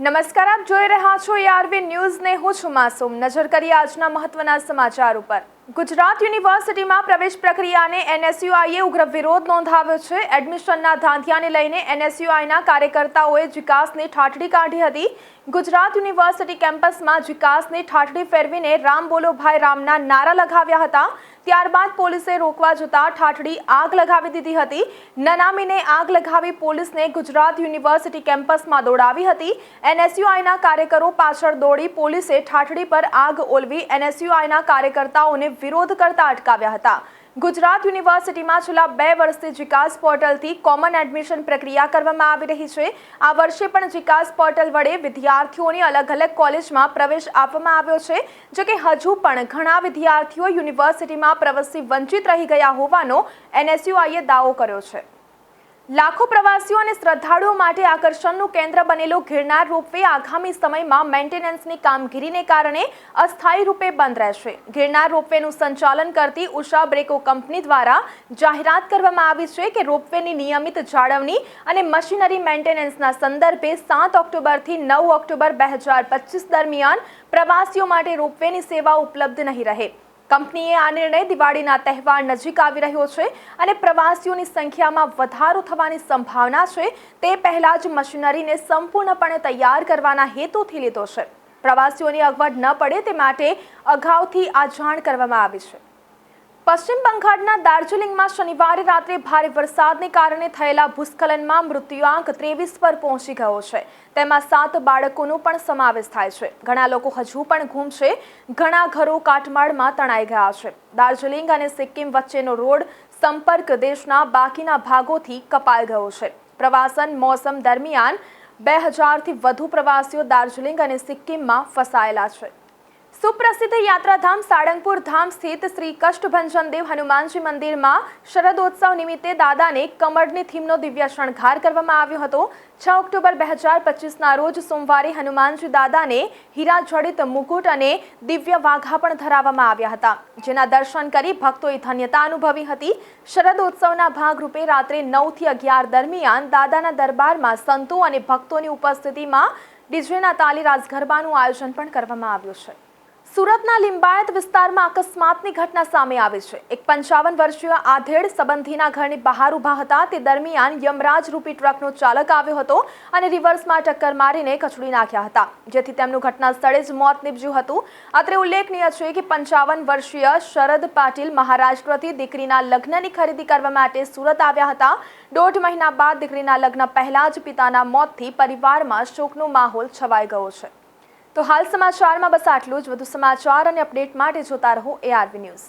નમસ્કાર, આપ જોઈ રહ્યા છો એઆરવી ન્યૂઝ ને હું છું માસૂમ નજર કરીએ આજના મહત્વના સમાચાર ઉપર. ગુજરાત યુનિવર્સિટીમાં પ્રવેશ પ્રક્રિયાને એનએસયુઆઈએ ઉગ્ર વિરોધ નોંધાવ્યો છે. એડમિશનના ધાંધિયાને લઈને એનએસયુઆઈના કાર્યકર્તાઓએ વિકાસની ઠાઠડી કાઢી હતી. ગુજરાત યુનિવર્સિટી કેમ્પસમાં વિકાસની ઠાઠડી ફેરવીને રામ બોલો ભાઈ રામના નારા લગાવ્યા હતા. ત્યારબાદ પોલીસે રોકવા જતા ઠાઠડી આગ લગાવી દીધી હતી. નનામીને આગ લગાવી પોલીસને ગુજરાત યુનિવર્સિટી કેમ્પસમાં દોડાવી હતી. એનએસયુઆઈના કાર્યકરો પાછળ દોડી પોલીસે ઠાઠડી પર આગ ઓલવી એનએસયુઆઈના કાર્યકર્તાઓને વિરોધ કરતા અટકાવ્યા હતા. ગુજરાત યુનિવર્સિટીમાં છેલ્લા બે વર્ષથી જીકાસ પોર્ટલથી કોમન એડમિશન પ્રક્રિયા કરવામાં આવી રહી છે. આ વર્ષે પણ જીકાસ પોર્ટલ વડે વિદ્યાર્થીઓની અલગ અલગ કોલેજમાં પ્રવેશ આપવામાં આવ્યો છે. જો કે હજુ પણ ઘણા વિદ્યાર્થીઓ યુનિવર્સિટીમાં પ્રવેશથી વંચિત રહી ગયા હોવાનો એનએસયુઆઈએ દાવો કર્યો છે. લાખો પ્રવાસીઓ અને શ્રદ્ધાળુઓ માટે આકર્ષણનું કેન્દ્ર બનેલો ગિરનાર રોપવે આગામી સમયમાં મેન્ટેનન્સની કામગીરીને કારણે અસ્થાયી રૂપે બંધ રહેશે. ગિરનાર રોપવેનું સંચાલન કરતી ઉષા બ્રેકો કંપની દ્વારા જાહેરાત કરવામાં આવી છે કે રોપવેની નિયમિત જાળવણી અને મશીનરી મેન્ટેનન્સના સંદર્ભે સાત ઓક્ટોબરથી નવ ઓક્ટોબર બે હજાર પચીસ દરમિયાન પ્રવાસીઓ માટે રોપવેની સેવા ઉપલબ્ધ નહીં રહે. કંપનીએ આ નિર્ણય દિવાળીના તહેવાર નજીક આવી રહ્યો છે અને પ્રવાસીઓની સંખ્યામાં વધારો થવાની સંભાવના છે. તે પહેલા જ મશીનરીને સંપૂર્ણપણે તૈયાર કરવાના હેતુથી લીધો છે. પ્રવાસીઓની અગવડ ન પડે તે માટે અગાઉથી આ જાણ કરવામાં આવી છે. પશ્ચિમ બંગાળના દાર્જિલિંગમાં શનિવારે રાત્રે ભારે વરસાદને કારણે થયેલા ભૂસ્ખલનમાં મૃત્યુઆંક ત્રેવીસ પર પહોંચી ગયો છે. તેમાં સાત બાળકોનો પણ સમાવેશ થાય છે. ઘણા લોકો હજુ પણ ગુમ છે. ઘણા ઘરો કાટમાળમાં તણાઈ ગયા છે. દાર્જિલિંગ અને સિક્કિમ વચ્ચેનો રોડ સંપર્ક દેશના બાકીના ભાગોથી કપાઈ ગયો છે. પ્રવાસન મોસમ દરમિયાન બે હજારથી વધુ પ્રવાસીઓ દાર્જિલિંગ અને સિક્કિમમાં ફસાયેલા છે. સુપ્રસિદ્ધ યાત્રાધામ સાળંગપુર ધામ સ્થિત શ્રી કષ્ટભંજનદેવ હનુમાનજી મંદિરમાં શરદોત્સવ નિમિત્તે દાદાને કમળની થીમનો દિવ્ય શણગાર કરવામાં આવ્યો હતો. છ ઓક્ટોબર બે હજાર પચીસના રોજ સોમવારે હનુમાનજી દાદાને હીરા જડિત મુકુટ અને દિવ્ય વાઘા પણ ધરાવવામાં આવ્યા હતા. જેના દર્શન કરી ભક્તોએ ધન્યતા અનુભવી હતી. શરદોત્સવના ભાગરૂપે રાત્રે નવથી અગિયાર દરમિયાન દાદાના દરબારમાં સંતો અને ભક્તોની ઉપસ્થિતિમાં ડીજેના તાલી રાસ ગરબાનું આયોજન પણ કરવામાં આવ્યું છે. સુરતના લિંબાયત વિસ્તારમાં અકસ્માતની ઘટના સામે આવી છે. એક પંચાવન વર્ષીય આધેડ સંબંધીના ઘરની બહાર ઊભા હતા. તે દરમિયાન યમરાજ રૂપી ટ્રકનો ચાલક આવ્યો હતો અને રિવર્સમાં ટક્કર મારીને કચડી નાખ્યા હતા. જેથી તેમનું ઘટના સ્થળે જ મોત નીપજ્યું હતું. અત્રે ઉલ્લેખનીય છે કે પંચાવન વર્ષીય શરદ પાટીલ મહારાષ્ટ્રથી દીકરીના લગ્નની ખરીદી કરવા માટે સુરત આવ્યા હતા. દોઢ મહિના બાદ દીકરીના લગ્ન પહેલા જ પિતાના મોતથી પરિવારમાં શોકનો માહોલ છવાઈ ગયો છે. તો હાલ સમાચારમાં બસ આટલું જ. વધુ સમાચાર અને અપડેટ માટે જોતા રહો એઆરવી ન્યૂઝ.